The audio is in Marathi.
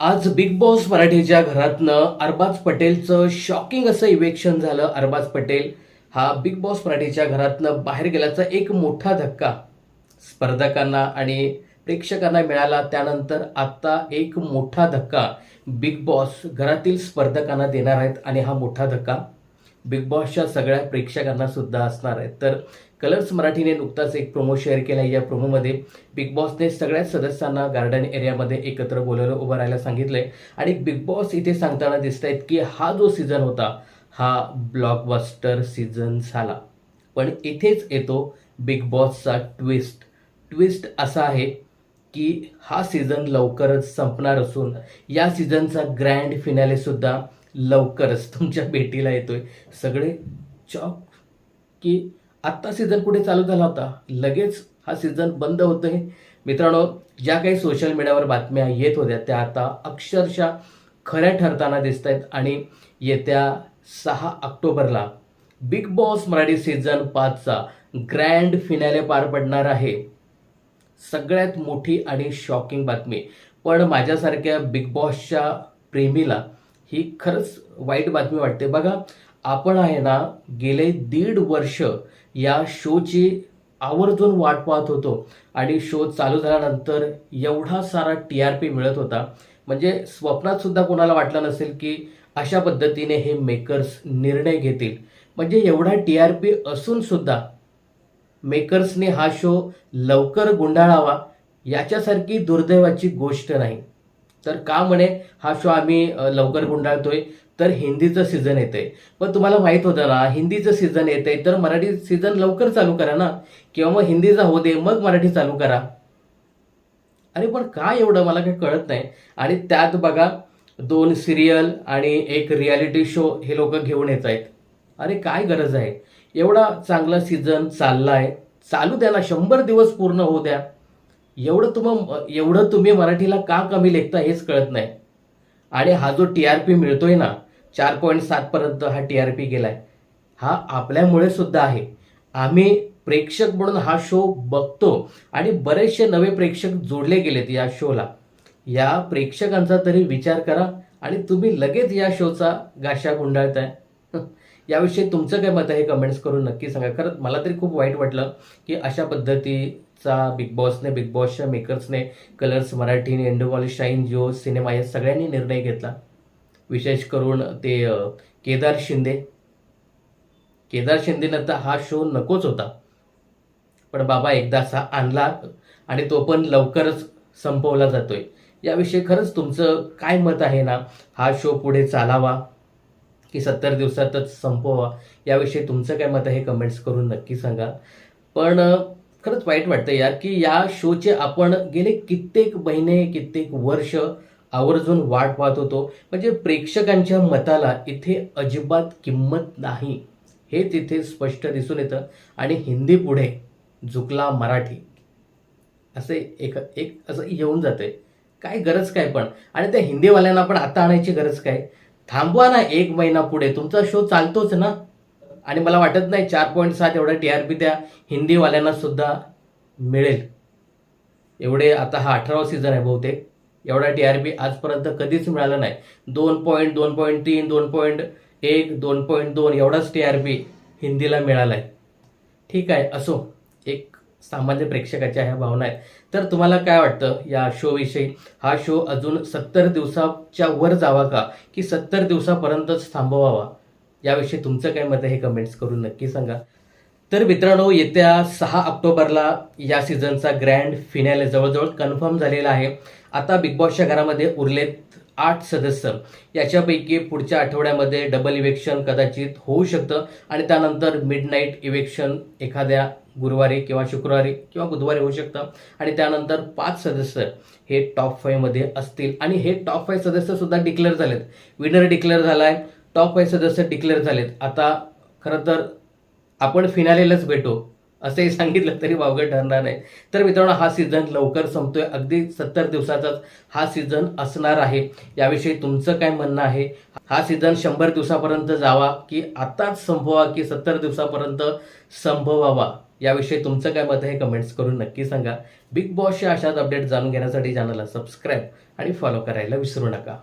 आज बिग बॉस मराठीच्या घरातनं अरबाज पटेलचं शॉकिंग असं इवेक्शन झालं. अरबाज पटेल हा बिग बॉस मराठीच्या घरातनं बाहेर गेल्याचा एक मोठा धक्का. स्पर्धकांना आणि प्रेक्षकांना मिळाला त्यानंतर आत्ता एक मोठा धक्का. बिग बॉस घरातील स्पर्धकांना देणार आहेत आणि हा मोठा धक्का बिग बॉसच्या सगळ्या प्रेक्षकांना सुद्धा असणार आहे. तर कलर्स मराठीने नुकताच एक प्रोमो शेअर केला. या प्रोमोमध्ये बिग बॉसने सगळ्या सदस्यांना गार्डन एरियामध्ये एकत्र बोलवलं उभं राहायला सांगितलंय. आणि बिग बॉस इथे सांगताना दिसत आहेत की हा जो सीझन होता हा ब्लॉकबस्टर सीझन झाला. पण इथेच येतो बिग बॉसचा ट्विस्ट ट्विस्ट असा आहे की हा सीझन लवकरच संपणार असून या सीझनचा ग्रँड फिनॅलेसुद्धा लवकरच तुमच्या भेटीला येतोय. सगळे चॉक की आत्ता सीझन कुठे चालू झाला होता? लगेच हा सीझन बंद होतोय. मित्रांनो ज्या काही सोशल मीडियावर बातम्या येत होत्या त्या आता अक्षरशः खऱ्या ठरताना दिसत आहेत आणि येत्या सहा ऑक्टोबरला बिग बॉस मराठी सीझन पाचचा ग्रँड फिनाले पार पडणार आहे. सगळ्यात मोठी आणि शॉकिंग बातमी. पण माझ्यासारख्या बिग बॉसच्या प्रेमीला ही खरंच वाईट बातमी वाटते. बघा आपण आहे ना गेले दीड वर्ष या शोची आवर्जून वाट पाहत होतो. आणि शो चालू झाल्यानंतर एवढा सारा टी आर पी मिळत होता. म्हणजे स्वप्नात सुद्धा कोणाला वाटलं नसेल की अशा पद्धतीने हे मेकर्स निर्णय घेतील. म्हणजे एवढा टी आर पी असून सुद्धा मेकर्सने हा शो लवकर गुंडाळावा याच्यासारखी दुर्दैवाची गोष्ट नाही. तर का म्हणे? हा शो आम्ही लवकर गुंडाळतोय. तर हिंदीचं सीझन येतंय. पण तुम्हाला माहीत होतं ना हिंदीचं सीझन येतंय तर मराठी सीझन लवकर चालू करा ना. किंवा मग हिंदीचा हो दे मग मराठी चालू करा. अरे पण का एवढं? मला काही कळत नाही. आणि त्यात बघा दोन सिरियल आणि एक रियालिटी शो हे लोक घेऊन येत आहेत. अरे काय गरज आहे? एवढा चांगला सीझन चालला आहे चालू द्या ना शंभर दिवस पूर्ण होऊ द्या. एवढं तुम एवढं तुम्ही मराठीला का कमी लेखता हेच कळत नाही. आणि हा जो टी आर पी मिळतोय ना चार पॉईंट सातपर्यंत हा टी आर पी गेलाय हा आपल्यामुळे सुद्धा आहे. आम्ही प्रेक्षक म्हणून हा शो बघतो आणि बरेचसे नवे प्रेक्षक जोडले गेलेत या शोला या प्रेक्षकांचा तरी विचार करा आणि तुम्ही लगेच या शोचा गाशा गुंडाळताय. याविषयी तुमचं काय मत आहे कमेंट्स करून नक्की सांगा. खरंच मला तरी खूप वाईट वाटलं की अशा पद्धती चा बिग बॉसने बिग बॉसच्या मेकर्सने कलर्स मराठीने इंडोवॉल शाईन जिओ सिनेमा या सगळ्यांनी निर्णय घेतला. विशेष करून ते केदार शिंदे. केदार शिंदेनं तर हा शो नकोच होता. पण बाबा एकदाचा आणला आणि तो पण लवकरच संपवला जातोय. याविषयी खरंच तुमचं काय मत आहे ना? हा शो पुढे चालावा की सत्तर दिवसातच संपवा याविषयी तुमचं काय मत आहे? कमेंट्स करून नक्की सांगा. पण खरंच वाईट वाटतं यार की या शोचे आपण गेले कित्येक महिने कित्येक वर्ष आवर्जून वाट पाहत होतो. म्हणजे प्रेक्षकांच्या मताला इथे अजिबात किंमत नाही. हेच इथे स्पष्ट दिसून येतं. आणि हिंदी पुढे झुकला मराठी असे एक एक असं येऊन जाते काय गरज काय पण. आणि त्या हिंदीवाल्यांना पण आता आणायची गरज काय? थांबवा ना एक महिना पुढे. तुमचा शो चालतोच ना. आणि मला वाटत नाही चार पॉईंट सात एवढा टी आर पी त्या हिंदीवाल्यांना सुद्धा मिळेल. एवढे आता हा अठरावा सीझन आहे बहुतेक. एवढा टी आर पी आजपर्यंत कधीच मिळाला नाही. दोन पॉईंट दोन पॉईंट तीन दोन पॉईंट एक दोन पॉईंट दोन एवढाच टी आर पी हिंदीला मिळाला आहे. ठीक आहे असो. एक सामान्य प्रेक्षकाच्या ह्या भावना आहेत. तर तुम्हाला काय वाटतं या शोविषयी हा शो अजून सत्तर दिवसाच्या वर जावा का? की सत्तर दिवसापर्यंतच थांबवावा? याविषयी तुमचं काय मत आहे हे कमेंट्स करून नक्की सांगा. तर मित्रांनो येत्या सहा ऑक्टोबरला या सीझनचा ग्रँड फिनॅले जवळजवळ कन्फर्म झालेला आहे. आता बिग बॉसच्या घरामध्ये उरलेत आठ सदस्य. याच्यापैकी पुढच्या आठवड्यामध्ये डबल इवेक्शन कदाचित होऊ शकतं आणि त्यानंतर मिडनाईट इवेक्शन एखाद्या गुरुवारी किंवा शुक्रवारी किंवा बुधवारी होऊ शकतं. आणि त्यानंतर पाच सदस्य हे टॉप फाईव्हमध्ये असतील. आणि हे टॉप फाईव्ह सदस्यसुद्धा डिक्लेअर झालेत. विनर डिक्लेअर आहे टॉप फाईव्ह सदस्य डिक्लेअर झालेत. आता खरं तर आपण फिनालेलाच भेटू असंही सांगितलं तरी वावगं ठरणार नाही. तर मित्रांनो हा सीझन लवकर संपतोय. अगदी सत्तर दिवसाचाच हा सीझन असणार आहे. याविषयी तुमचं काय म्हणणं आहे? हा सीझन शंभर दिवसापर्यंत जावा की आताच संपवा की सत्तर दिवसापर्यंत संभवावा याविषयी तुमचं काय मत आहे कमेंट्स करून नक्की सांगा. बिग बॉसच्या अशाच अपडेट जाणून घेण्यासाठी चॅनलला सबस्क्राईब आणि फॉलो करायला विसरू नका.